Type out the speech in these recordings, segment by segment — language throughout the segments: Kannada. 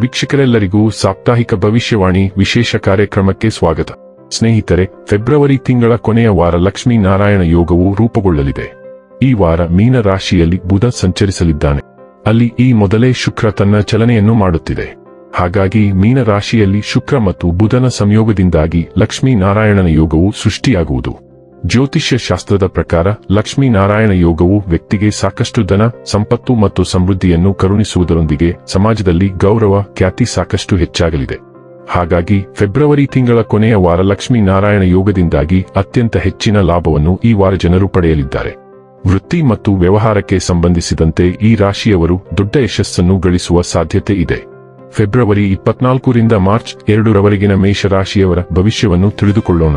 ವೀಕ್ಷಕರೆಲ್ಲರಿಗೂ ಸಾಪ್ತಾಹಿಕ ಭವಿಷ್ಯವಾಣಿ ವಿಶೇಷ ಕಾರ್ಯಕ್ರಮಕ್ಕೆ ಸ್ವಾಗತ. ಸ್ನೇಹಿತರೆ, ಫೆಬ್ರವರಿ ತಿಂಗಳ ಕೊನೆಯ ವಾರ ಲಕ್ಷ್ಮೀ ನಾರಾಯಣ ಯೋಗವು ರೂಪುಗೊಳ್ಳಲಿದೆ. ಈ ವಾರ ಮೀನ ರಾಶಿಯಲ್ಲಿ ಬುಧ ಸಂಚರಿಸಲಿದ್ದಾನೆ. ಅಲ್ಲಿ ಈ ಮೊದಲೇ ಶುಕ್ರ ತನ್ನ ಚಲನೆಯನ್ನು ಮಾಡುತ್ತಿದೆ. ಹಾಗಾಗಿ ಮೀನ ರಾಶಿಯಲ್ಲಿ ಶುಕ್ರ ಮತ್ತು ಬುಧನ ಸಂಯೋಗದಿಂದಾಗಿ ಲಕ್ಷ್ಮೀ ನಾರಾಯಣನ ಯೋಗವು ಸೃಷ್ಟಿಯಾಗುವುದು. ಜ್ಯೋತಿಷ್ಯ ಶಾಸ್ತ್ರದ ಪ್ರಕಾರ ಲಕ್ಷ್ಮೀನಾರಾಯಣ ಯೋಗವು ವ್ಯಕ್ತಿಗೆ ಸಾಕಷ್ಟು ಧನ, ಸಂಪತ್ತು ಮತ್ತು ಸಮೃದ್ಧಿಯನ್ನು ಕರುಣಿಸುವುದರೊಂದಿಗೆ ಸಮಾಜದಲ್ಲಿ ಗೌರವ, ಖ್ಯಾತಿ ಸಾಕಷ್ಟು ಹೆಚ್ಚಾಗಲಿದೆ. ಹಾಗಾಗಿ ಫೆಬ್ರವರಿ ತಿಂಗಳ ಕೊನೆಯ ವಾರ ಲಕ್ಷ್ಮೀನಾರಾಯಣ ಯೋಗದಿಂದಾಗಿ ಅತ್ಯಂತ ಹೆಚ್ಚಿನ ಲಾಭವನ್ನು ಈ ವಾರ ಜನರು ಪಡೆಯಲಿದ್ದಾರೆ. ವೃತ್ತಿ ಮತ್ತು ವ್ಯವಹಾರಕ್ಕೆ ಸಂಬಂಧಿಸಿದಂತೆ ಈ ರಾಶಿಯವರು ದೊಡ್ಡ ಯಶಸ್ಸನ್ನು ಗಳಿಸುವ ಸಾಧ್ಯತೆ ಇದೆ. ಫೆಬ್ರವರಿ ಇಪ್ಪತ್ನಾಲ್ಕರಿಂದ ಮಾರ್ಚ್ ಎರಡರವರೆಗಿನ ಮೇಷರಾಶಿಯವರ ಭವಿಷ್ಯವನ್ನು ತಿಳಿದುಕೊಳ್ಳೋಣ.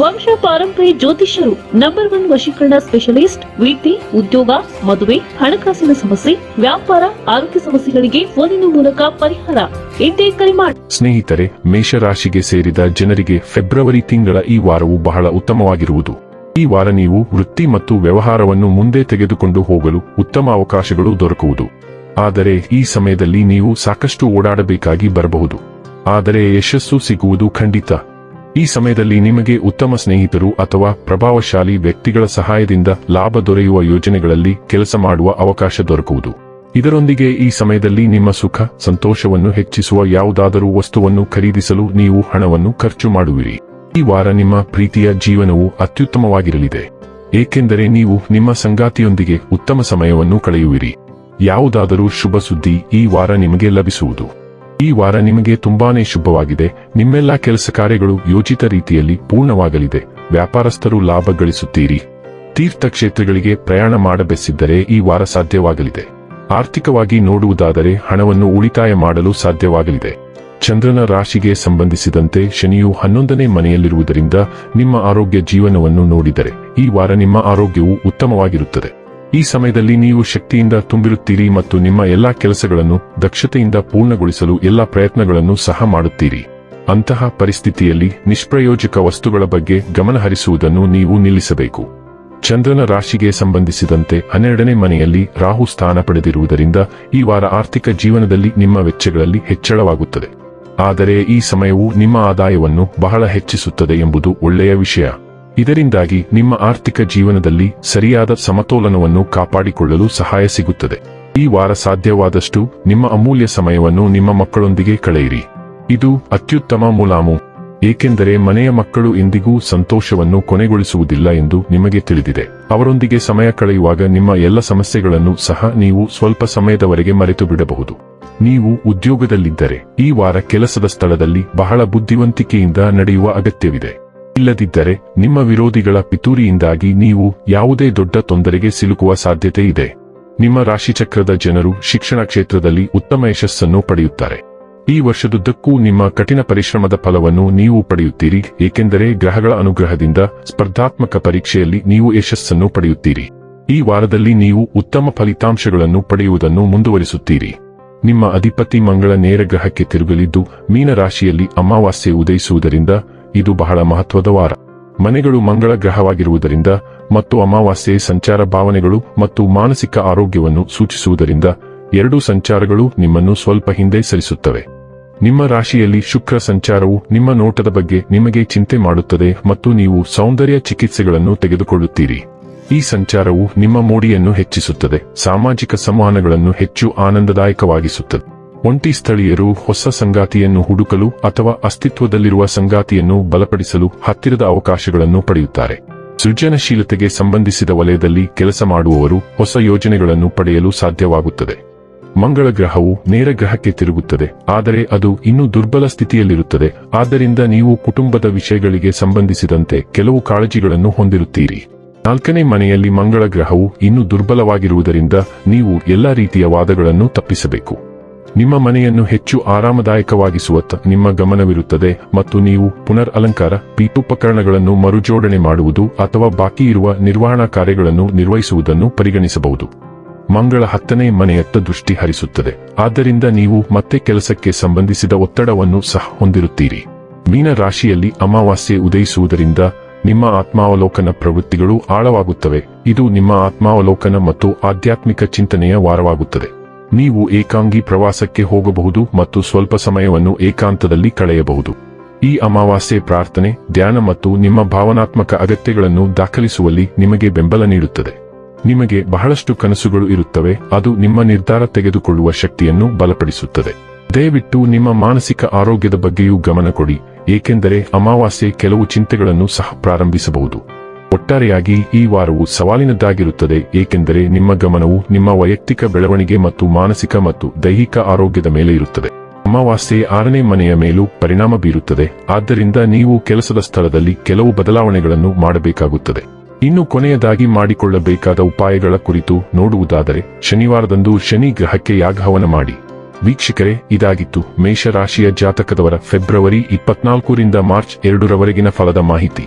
ವಂಶ ಪಾರಂಪರ್ಯ ಜ್ಯೋತಿಷ್ಯರು ನಂಬರ್ ಒನ್ ವಶೀಕರಣ ಸ್ಪೆಷಲಿಸ್ಟ್ ವೃತ್ತಿ ಉದ್ಯೋಗ, ಮದುವೆ, ಹಣಕಾಸಿನ ಸಮಸ್ಯೆ, ವ್ಯಾಪಾರ, ಆರೋಗ್ಯ ಸಮಸ್ಯೆಗಳಿಗೆ ಫೋನಿನ ಮೂಲಕ ಪರಿಹಾರ. ಇಂದೇ ಕರೆ ಮಾಡಿ. ಸ್ನೇಹಿತರೆ, ಮೇಷರಾಶಿಗೆ ಸೇರಿದ ಜನರಿಗೆ ಫೆಬ್ರವರಿ ತಿಂಗಳ ಈ ವಾರವು ಬಹಳ ಉತ್ತಮವಾಗಿರುವುದು. ಈ ವಾರ ನೀವು ವೃತ್ತಿ ಮತ್ತು ವ್ಯವಹಾರವನ್ನು ಮುಂದೆ ತೆಗೆದುಕೊಂಡು ಹೋಗಲು ಉತ್ತಮ ಅವಕಾಶಗಳು ದೊರಕುವುದು. ಆದರೆ ಈ ಸಮಯದಲ್ಲಿ ನೀವು ಸಾಕಷ್ಟು ಓಡಾಡಬೇಕಾಗಿ ಬರಬಹುದು. ಆದರೆ ಯಶಸ್ಸು ಸಿಗುವುದು ಖಂಡಿತ. ಈ ಸಮಯದಲ್ಲಿ ನಿಮಗೆ ಉತ್ತಮ ಸ್ನೇಹಿತರು ಅಥವಾ ಪ್ರಭಾವಶಾಲಿ ವ್ಯಕ್ತಿಗಳ ಸಹಾಯದಿಂದ ಲಾಭ ದೊರೆಯುವ ಯೋಜನೆಗಳಲ್ಲಿ ಕೆಲಸ ಮಾಡುವ ಅವಕಾಶ ದೊರಕುವುದು. ಇದರೊಂದಿಗೆ ಈ ಸಮಯದಲ್ಲಿ ನಿಮ್ಮ ಸುಖ, ಸಂತೋಷವನ್ನು ಹೆಚ್ಚಿಸುವ ಯಾವುದಾದರೂ ವಸ್ತುವನ್ನು ಖರೀದಿಸಲು ನೀವು ಹಣವನ್ನು ಖರ್ಚು ಮಾಡುವಿರಿ. ಈ ವಾರ ನಿಮ್ಮ ಪ್ರೀತಿಯ ಜೀವನವು ಅತ್ಯುತ್ತಮವಾಗಿರಲಿದೆ. ಏಕೆಂದರೆ ನೀವು ನಿಮ್ಮ ಸಂಗಾತಿಯೊಂದಿಗೆ ಉತ್ತಮ ಸಮಯವನ್ನು ಕಳೆಯುವಿರಿ. ಯಾವುದಾದರೂ ಶುಭ ಸುದ್ದಿ ಈ ವಾರ ನಿಮಗೆ ಲಭಿಸುವುದು. ಈ ವಾರ ನಿಮಗೆ ತುಂಬಾನೇ ಶುಭವಾಗಿದೆ. ನಿಮ್ಮೆಲ್ಲಾ ಕೆಲಸ ಕಾರ್ಯಗಳು ಯೋಜಿತ ರೀತಿಯಲ್ಲಿ ಪೂರ್ಣವಾಗಲಿದೆ. ವ್ಯಾಪಾರಸ್ಥರು ಲಾಭ ಗಳಿಸುತ್ತೀರಿ. ತೀರ್ಥಕ್ಷೇತ್ರಗಳಿಗೆ ಪ್ರಯಾಣ ಮಾಡಬೆಸಿದ್ದರೆ ಈ ವಾರ ಸಾಧ್ಯವಾಗಲಿದೆ. ಆರ್ಥಿಕವಾಗಿ ನೋಡುವುದಾದರೆ ಹಣವನ್ನು ಉಳಿತಾಯ ಮಾಡಲು ಸಾಧ್ಯವಾಗಲಿದೆ. ಚಂದ್ರನ ರಾಶಿಗೆ ಸಂಬಂಧಿಸಿದಂತೆ ಶನಿಯು ಹನ್ನೊಂದನೇ ಮನೆಯಲ್ಲಿರುವುದರಿಂದ ನಿಮ್ಮ ಆರೋಗ್ಯ ಜೀವನವನ್ನು ನೋಡಿದರೆ ಈ ವಾರ ನಿಮ್ಮ ಆರೋಗ್ಯವು ಉತ್ತಮವಾಗಿರುತ್ತದೆ. ಈ ಸಮಯದಲ್ಲಿ ನೀವು ಶಕ್ತಿಯಿಂದ ತುಂಬಿರುತ್ತೀರಿ ಮತ್ತು ನಿಮ್ಮ ಎಲ್ಲಾ ಕೆಲಸಗಳನ್ನು ದಕ್ಷತೆಯಿಂದ ಪೂರ್ಣಗೊಳಿಸಲು ಎಲ್ಲಾ ಪ್ರಯತ್ನಗಳನ್ನು ಸಹ ಮಾಡುತ್ತೀರಿ. ಅಂತಹ ಪರಿಸ್ಥಿತಿಯಲ್ಲಿ ನಿಷ್ಪ್ರಯೋಜಕ ವಸ್ತುಗಳ ಬಗ್ಗೆ ಗಮನಹರಿಸುವುದನ್ನು ನೀವು ನಿಲ್ಲಿಸಬೇಕು. ಚಂದ್ರನ ರಾಶಿಗೆ ಸಂಬಂಧಿಸಿದಂತೆ ಹನ್ನೆರಡನೇ ಮನೆಯಲ್ಲಿ ರಾಹು ಸ್ಥಾನ ಪಡೆದಿರುವುದರಿಂದ ಈ ವಾರ ಆರ್ಥಿಕ ಜೀವನದಲ್ಲಿ ನಿಮ್ಮ ವೆಚ್ಚಗಳಲ್ಲಿ ಹೆಚ್ಚಳವಾಗುತ್ತದೆ. ಆದರೆ ಈ ಸಮಯವು ನಿಮ್ಮ ಆದಾಯವನ್ನು ಬಹಳ ಹೆಚ್ಚಿಸುತ್ತದೆ ಎಂಬುದು ಒಳ್ಳೆಯ ವಿಷಯ. ಇದರಿಂದಾಗಿ ನಿಮ್ಮ ಆರ್ಥಿಕ ಜೀವನದಲ್ಲಿ ಸರಿಯಾದ ಸಮತೋಲನವನ್ನು ಕಾಪಾಡಿಕೊಳ್ಳಲು ಸಹಾಯ ಸಿಗುತ್ತದೆ. ಈ ವಾರ ಸಾಧ್ಯವಾದಷ್ಟು ನಿಮ್ಮ ಅಮೂಲ್ಯ ಸಮಯವನ್ನು ನಿಮ್ಮ ಮಕ್ಕಳೊಂದಿಗೆ ಕಳೆಯಿರಿ. ಇದು ಅತ್ಯುತ್ತಮ ಮುಲಾಮು. ಏಕೆಂದರೆ ಮನೆಯ ಮಕ್ಕಳು ಎಂದಿಗೂ ಸಂತೋಷವನ್ನು ಕೊನೆಗೊಳಿಸುವುದಿಲ್ಲ ಎಂದು ನಿಮಗೆ ತಿಳಿದಿದೆ. ಅವರೊಂದಿಗೆ ಸಮಯ ಕಳೆಯುವಾಗ ನಿಮ್ಮ ಎಲ್ಲ ಸಮಸ್ಯೆಗಳನ್ನು ಸಹ ನೀವು ಸ್ವಲ್ಪ ಸಮಯದವರೆಗೆ ಮರೆತು ಬಿಡಬಹುದು ನೀವು ಉದ್ಯೋಗದಲ್ಲಿದ್ದರೆ ಈ ವಾರ ಕೆಲಸದ ಸ್ಥಳದಲ್ಲಿ ಬಹಳ ಬುದ್ಧಿವಂತಿಕೆಯಿಂದ ನಡೆಯುವ ಅಗತ್ಯವಿದೆ. ಇಲ್ಲದಿದ್ದರೆ ನಿಮ್ಮ ವಿರೋಧಿಗಳ ಪಿತೂರಿಯಿಂದಾಗಿ ನೀವು ಯಾವುದೇ ದೊಡ್ಡ ತೊಂದರೆಗೆ ಸಿಲುಕುವ ಸಾಧ್ಯತೆ ಇದೆ. ನಿಮ್ಮ ರಾಶಿಚಕ್ರದ ಜನರು ಶಿಕ್ಷಣ ಕ್ಷೇತ್ರದಲ್ಲಿ ಉತ್ತಮ ಯಶಸ್ಸನ್ನು ಪಡೆಯುತ್ತಾರೆ. ಈ ವರ್ಷದುದ್ದಕ್ಕೂ ನಿಮ್ಮ ಕಠಿಣ ಪರಿಶ್ರಮದ ಫಲವನ್ನು ನೀವು ಪಡೆಯುತ್ತೀರಿ, ಏಕೆಂದರೆ ಗ್ರಹಗಳ ಅನುಗ್ರಹದಿಂದ ಸ್ಪರ್ಧಾತ್ಮಕ ಪರೀಕ್ಷೆಯಲ್ಲಿ ನೀವು ಯಶಸ್ಸನ್ನು ಪಡೆಯುತ್ತೀರಿ. ಈ ವಾರದಲ್ಲಿ ನೀವು ಉತ್ತಮ ಫಲಿತಾಂಶಗಳನ್ನು ಪಡೆಯುವುದನ್ನು ಮುಂದುವರಿಸುತ್ತೀರಿ. ನಿಮ್ಮ ಅಧಿಪತಿ ಮಂಗಳ ನೇರ ಗ್ರಹಕ್ಕೆ ತಿರುಗಲಿದ್ದು, ಮೀನರಾಶಿಯಲ್ಲಿ ಅಮಾವಾಸ್ಯೆ ಉದಯಿಸುವುದರಿಂದ ಇದು ಬಹಳ ಮಹತ್ವದ ವಾರ. ಮನೆಗಳು ಮಂಗಳ ಗ್ರಹವಾಗಿರುವುದರಿಂದ ಮತ್ತು ಅಮಾವಾಸ್ಯೆ ಸಂಚಾರ ಭಾವನೆಗಳು ಮತ್ತು ಮಾನಸಿಕ ಆರೋಗ್ಯವನ್ನು ಸೂಚಿಸುವುದರಿಂದ ಎರಡೂ ಸಂಚಾರಗಳು ನಿಮ್ಮನ್ನು ಸ್ವಲ್ಪ ಹಿಂದೆ ಸರಿಸುತ್ತವೆ. ನಿಮ್ಮ ರಾಶಿಯಲ್ಲಿ ಶುಕ್ರ ಸಂಚಾರವು ನಿಮ್ಮ ನೋಟದ ಬಗ್ಗೆ ನಿಮಗೆ ಚಿಂತೆ ಮಾಡುತ್ತದೆ ಮತ್ತು ನೀವು ಸೌಂದರ್ಯ ಚಿಕಿತ್ಸೆಗಳನ್ನು ತೆಗೆದುಕೊಳ್ಳುತ್ತೀರಿ. ಈ ಸಂಚಾರವು ನಿಮ್ಮ ಮೋಡಿಯನ್ನು ಹೆಚ್ಚಿಸುತ್ತದೆ. ಸಾಮಾಜಿಕ ಸಂವಹನಗಳನ್ನು ಹೆಚ್ಚು ಆನಂದದಾಯಕವಾಗಿಸುತ್ತದೆ. ಒಂಟಿ ಸ್ಥಳೀಯರು ಹೊಸ ಸಂಗಾತಿಯನ್ನು ಹುಡುಕಲು ಅಥವಾ ಅಸ್ತಿತ್ವದಲ್ಲಿರುವ ಸಂಗಾತಿಯನ್ನು ಬಲಪಡಿಸಲು ಹತ್ತಿರದ ಅವಕಾಶಗಳನ್ನು ಪಡೆಯುತ್ತಾರೆ. ಸೃಜನಶೀಲತೆಗೆ ಸಂಬಂಧಿಸಿದ ವಲಯದಲ್ಲಿ ಕೆಲಸ ಮಾಡುವವರು ಹೊಸ ಯೋಜನೆಗಳನ್ನು ಪಡೆಯಲು ಸಾಧ್ಯವಾಗುತ್ತದೆ. ಮಂಗಳ ಗ್ರಹವು ನೇರ ಗ್ರಹಕ್ಕೆ ತಿರುಗುತ್ತದೆ, ಆದರೆ ಅದು ಇನ್ನೂ ದುರ್ಬಲ ಸ್ಥಿತಿಯಲ್ಲಿರುತ್ತದೆ. ಆದ್ದರಿಂದ ನೀವು ಕುಟುಂಬದ ವಿಷಯಗಳಿಗೆ ಸಂಬಂಧಿಸಿದಂತೆ ಕೆಲವು ಕಾಳಜಿಗಳನ್ನು ಹೊಂದಿರುತ್ತೀರಿ. ನಾಲ್ಕನೇ ಮನೆಯಲ್ಲಿ ಮಂಗಳ ಗ್ರಹವು ಇನ್ನೂ ದುರ್ಬಲವಾಗಿರುವುದರಿಂದ ನೀವು ಎಲ್ಲಾ ರೀತಿಯ ವಾದಗಳನ್ನು ತಪ್ಪಿಸಬೇಕು. ನಿಮ್ಮ ಮನೆಯನ್ನು ಹೆಚ್ಚು ಆರಾಮದಾಯಕವಾಗಿಸುವತ್ತ ನಿಮ್ಮ ಗಮನವಿರುತ್ತದೆ ಮತ್ತು ನೀವು ಪುನರ್ ಅಲಂಕಾರ, ಪೀಠೋಪಕರಣಗಳನ್ನು ಮರುಜೋಡಣೆ ಮಾಡುವುದು ಅಥವಾ ಬಾಕಿ ಇರುವ ನಿರ್ವಹಣಾ ಕಾರ್ಯಗಳನ್ನು ನಿರ್ವಹಿಸುವುದನ್ನು ಪರಿಗಣಿಸಬಹುದು. ಮಂಗಳ ಹತ್ತನೇ ಮನೆಯತ್ತ ದೃಷ್ಟಿ ಹರಿಸುತ್ತದೆ. ಆದ್ದರಿಂದ ನೀವು ಮತ್ತೆ ಕೆಲಸಕ್ಕೆ ಸಂಬಂಧಿಸಿದ ಒತ್ತಡವನ್ನು ಸಹ ಹೊಂದಿರುತ್ತೀರಿ. ಮೀನ ರಾಶಿಯಲ್ಲಿ ಅಮಾವಾಸ್ಯೆ ಉದಯಿಸುವುದರಿಂದ ನಿಮ್ಮ ಆತ್ಮಾವಲೋಕನ ಪ್ರವೃತ್ತಿಗಳು ಆಳವಾಗುತ್ತವೆ. ಇದು ನಿಮ್ಮ ಆತ್ಮಾವಲೋಕನ ಮತ್ತು ಆಧ್ಯಾತ್ಮಿಕ ಚಿಂತನೆಯ ವಾರವಾಗುತ್ತದೆ. ನೀವು ಏಕಾಂಗಿ ಪ್ರವಾಸಕ್ಕೆ ಹೋಗಬಹುದು ಮತ್ತು ಸ್ವಲ್ಪ ಸಮಯವನ್ನು ಏಕಾಂತದಲ್ಲಿ ಕಳೆಯಬಹುದು. ಈ ಅಮಾವಾಸ್ಯೆ ಪ್ರಾರ್ಥನೆ, ಧ್ಯಾನ ಮತ್ತು ನಿಮ್ಮ ಭಾವನಾತ್ಮಕ ಅಗತ್ಯಗಳನ್ನು ದಾಖಲಿಸುವಲ್ಲಿ ನಿಮಗೆ ಬೆಂಬಲ ನೀಡುತ್ತದೆ. ನಿಮಗೆ ಬಹಳಷ್ಟು ಕನಸುಗಳು ಇರುತ್ತವೆ, ಅದು ನಿಮ್ಮ ನಿರ್ಧಾರ ತೆಗೆದುಕೊಳ್ಳುವ ಶಕ್ತಿಯನ್ನು ಬಲಪಡಿಸುತ್ತದೆ. ದಯವಿಟ್ಟು ನಿಮ್ಮ ಮಾನಸಿಕ ಆರೋಗ್ಯದ ಬಗ್ಗೆಯೂ ಗಮನ ಕೊಡಿ, ಏಕೆಂದರೆ ಅಮಾವಾಸ್ಯೆ ಕೆಲವು ಚಿಂತೆಗಳನ್ನು ಸಹ ಪ್ರಾರಂಭಿಸಬಹುದು. ಒಟ್ಟಾರೆಯಾಗಿ ಈ ವಾರವು ಸವಾಲಿನದ್ದಾಗಿರುತ್ತದೆ, ಏಕೆಂದರೆ ನಿಮ್ಮ ಗಮನವು ನಿಮ್ಮ ವೈಯಕ್ತಿಕ ಬೆಳವಣಿಗೆ ಮತ್ತು ಮಾನಸಿಕ ಮತ್ತು ದೈಹಿಕ ಆರೋಗ್ಯದ ಮೇಲೆ ಇರುತ್ತದೆ. ಅಮಾವಾಸ್ಯೆ ಆರನೇ ಮನೆಯ ಮೇಲೂ ಪರಿಣಾಮ ಬೀರುತ್ತದೆ, ಆದ್ದರಿಂದ ನೀವು ಕೆಲಸದ ಸ್ಥಳದಲ್ಲಿ ಕೆಲವು ಬದಲಾವಣೆಗಳನ್ನು ಮಾಡಬೇಕಾಗುತ್ತದೆ. ಇನ್ನು ಕೊನೆಯದಾಗಿ ಮಾಡಿಕೊಳ್ಳಬೇಕಾದ ಉಪಾಯಗಳ ಕುರಿತು ನೋಡುವುದಾದರೆ, ಶನಿವಾರದಂದು ಶನಿ ಗ್ರಹಕ್ಕೆ ಯಾಗಹವನ ಮಾಡಿ. ವೀಕ್ಷಕರೇ, ಇದಾಗಿತ್ತು ಮೇಷರಾಶಿಯ ಜಾತಕದವರ ಫೆಬ್ರವರಿ ಇಪ್ಪತ್ನಾಲ್ಕರಿಂದ ಮಾರ್ಚ್ ಎರಡರವರೆಗಿನ ಫಲದ ಮಾಹಿತಿ.